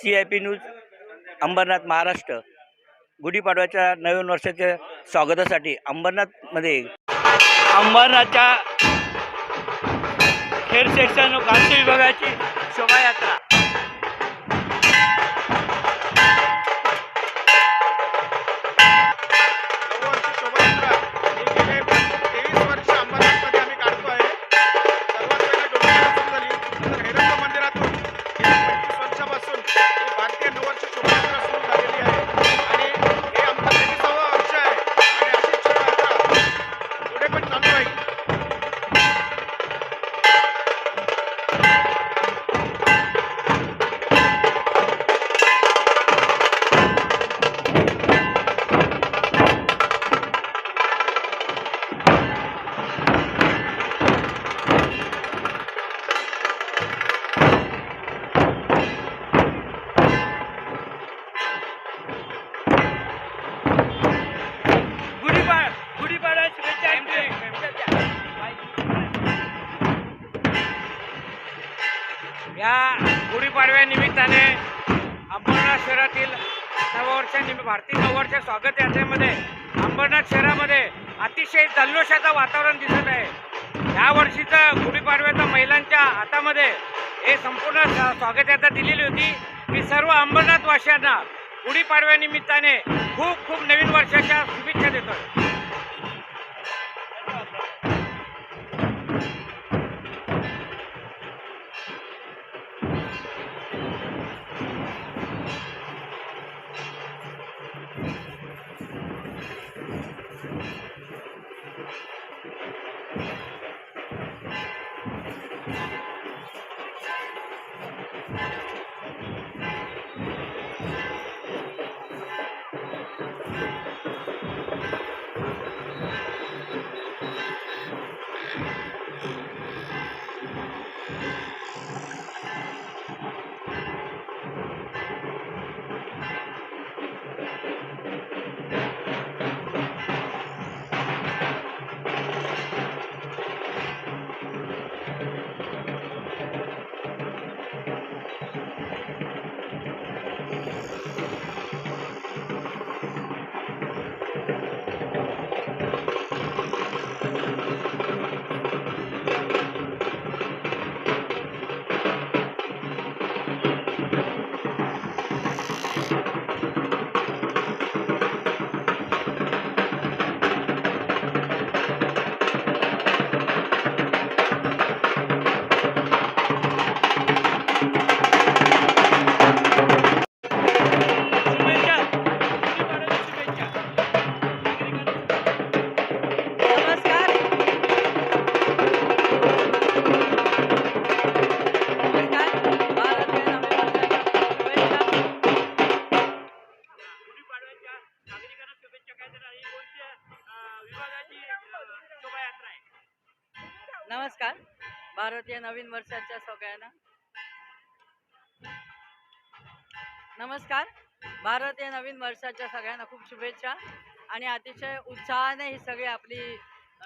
C I P news Ambernath Maharashtra. गुढीपाडव्याच्या नवीन वर्षाच्या स्वागतासाठी अंबरनाथमध्ये. अंबरनाथच्या खेड सेक्शन व विभागाची शोभायात्रा. या गुढीपाडव्या निमित्ताने अंबरनाथ शहरातील नववर्षानिमित्त भारतीय नववर्ष स्वागत यात्रेमध्ये अंबरनाथ शहरामध्ये अतिशय जल्लोषाचं वातावरण दिसत आहे. या वर्षीचं गुढीपाडव्याचा महिलांच्या हातामध्ये हे संपूर्ण स्वागत यात्रा दिलेली होती. मी सर्व अंबरनाथवासियांना गुढीपाडव्यानिमित्ताने खूप खूप नवीन वर्षाच्या शुभेच्छा देतो नमस्कार. भारतीय नवीन वर्षाच्या सगळ्यांना. नमस्कार. भारतीय नवीन वर्षाच्या सगळ्यांना खूप शुभेच्छा आणि अतिशय उत्साहाने ही सगळी आपली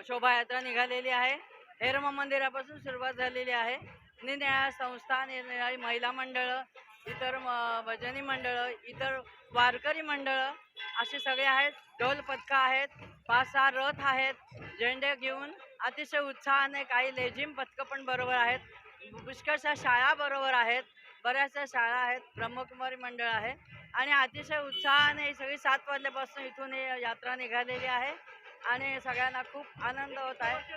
शोभायात्रा निघालेली आहे. हेरम मंदिरापासून सुरुवात झालेली आहे. निरनिराळ्या संस्था निरनिराळी महिला मंडळं इतर भजनी मंडळं इतर वारकरी मंडळं असे सगळे आहेत. ढोल पथकं आहेत. पाच सहा रथ आहेत. झेंडे घेऊन अतिशय उत्साहाने काही लेझिम पथकं पण बरोबर आहेत. पुष्कळशा शाळा बरोबर आहेत. बऱ्याचशा शाळा आहेत. ब्रह्मकुमारी मंडळ आहे. आणि अतिशय उत्साहाने ही सगळी सात वाजल्यापासून इथून ही यात्रा निघालेली आहे. आणि सगळ्यांना खूप आनंद होत आहे.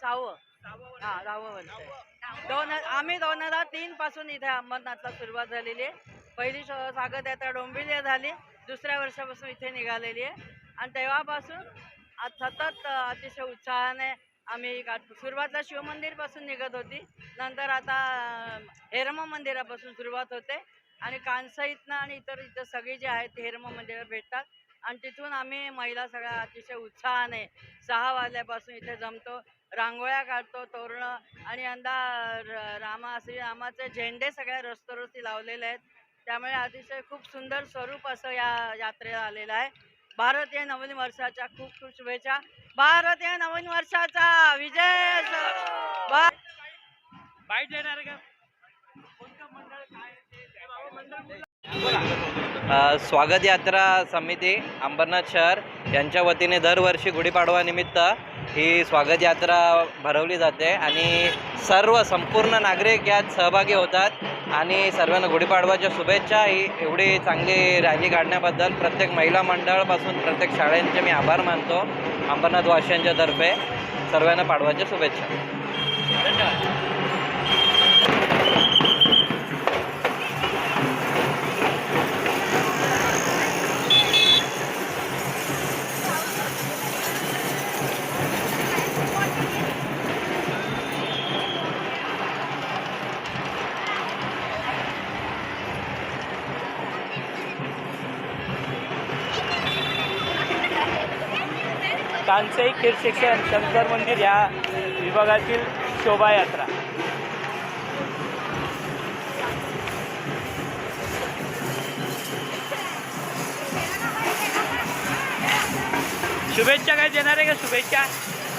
सावं. सहावं हा दहावं वर्ष दोन आम्ही दोन हजार तीन पासून इथे अंबरनाथला सुरुवात झालेली आहे. पहिली स्वागत यात्रा डोंबिवली झाली. दुसऱ्या वर्षापासून इथे निघालेली आहे. आणि तेव्हापासून सतत अतिशय उत्साहाने आम्ही सुरुवातला शिवमंदिरपासून निघत होती. नंतर आता हेरम मंदिरापासून सुरुवात होते. आणि कांसा इथनं आणि इतर इथं सगळी जे आहेत हेरम मंदिरात भेटतात. आणि तिथून आम्ही महिला सगळ्या अतिशय उत्साहाने सहा वाजल्यापासून इथे जमतो. रांगोळ्या काढतो तोरणं आणि यंदा रामा श्रीरामाचे झेंडे सगळ्या रस्त्यावरती लावलेले आहेत. त्यामुळे अतिशय खूप सुंदर स्वरूप असं या यात्रेला आलेलं आहे. भारतीय नवीन वर्षाच्या खूप खूप शुभेच्छा. भारतीय नवीन वर्षाचा विजय बाईट देणार का? स्वागत यात्रा समिती अंबरनाथ शहर. यांच्या वतीने दरवर्षी गुढीपाडवानिमित्त ही स्वागत यात्रा भरवली जाते आणि सर्व संपूर्ण नागरिक यात सहभागी होतात. आणि सर्वांना गुढीपाडवाच्या शुभेच्छा. ही एवढी चांगली रॅली काढण्याबद्दल प्रत्येक महिला मंडळापासून प्रत्येक शाळेंचे मी आभार मानतो. अंबरनाथ वासियांच्या तर्फे सर्वांना पाडवाच्या शुभेच्छा. धन्यवाद कांसई कीर्त शिक्षण शंकर मंदिर या विभागातील शोभायात्रा. शुभेच्छा काय देणार आहे का शुभेच्छा?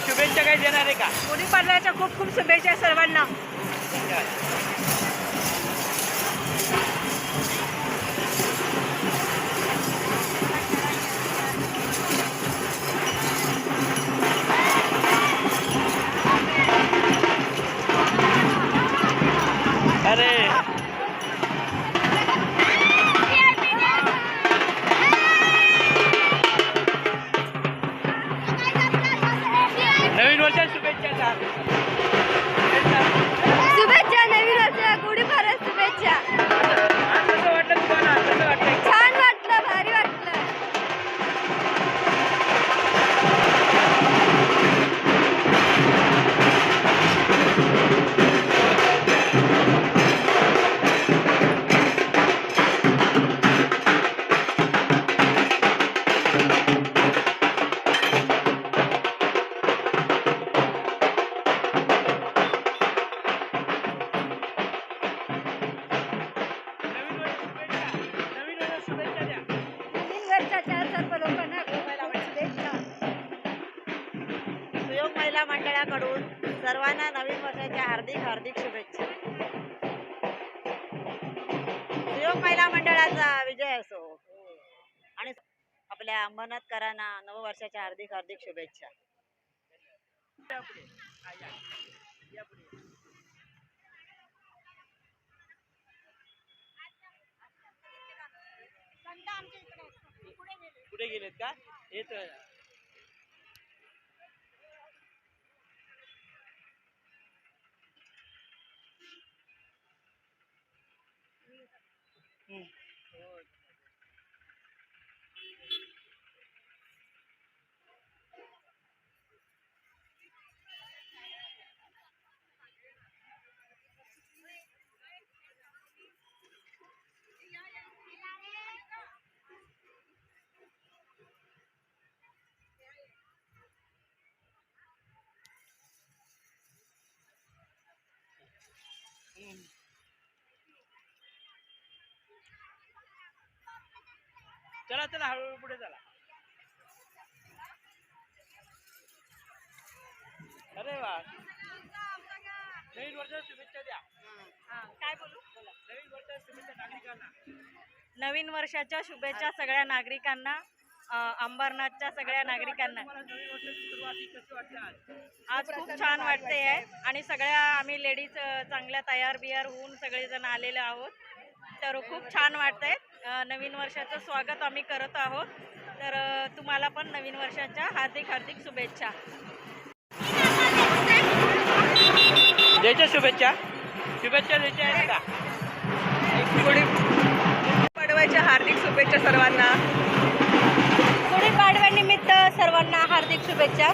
शुभेच्छा काय देणार आहे का? गुढीपाडव्याच्या खूप खूप शुभेच्छा सर्वांना. मंडळाकडून सर्वांना नवीन वर्षाच्या हार्दिक हार्दिक शुभेच्छा. सुयोग महिला मंडळाचा विजय असो. आणि आपल्या अंबरनाथकरांना नववर्षाच्या हार्दिक हार्दिक शुभेच्छा. कुठे गेलेत का? येत Mm. चला चला हळूहळू पुढे चला. अरे वा. नवीन वर्षात शुभेच्छा द्या. काय बोलू? नवीन वर्षात शुभेच्छा नागरिकांना. नवीन वर्षाच्या शुभेच्छा सगळ्या नागरिकांना अंबरनाथच्या सगळ्या नागरिकांना. आज? खूप छान वाटते आहे. आणि सगळ्या आम्ही लेडीज चांगल्या तयार बियार होऊन सगळेजण आलेले आहोत. तर खूप छान वाटतंय. नवीन वर्षाचं स्वागत आम्ही करत आहोत. तर तुम्हाला पण नवीन वर्षाच्या हार्दिक हार्दिक शुभेच्छा. द्यायच्या शुभेच्छा. शुभेच्छा द्यायच्या आहेत का? पाडव्याच्या हार्दिक शुभेच्छा सर्वांना. गुढीपाडव्यानिमित्त सर्वांना हार्दिक शुभेच्छा.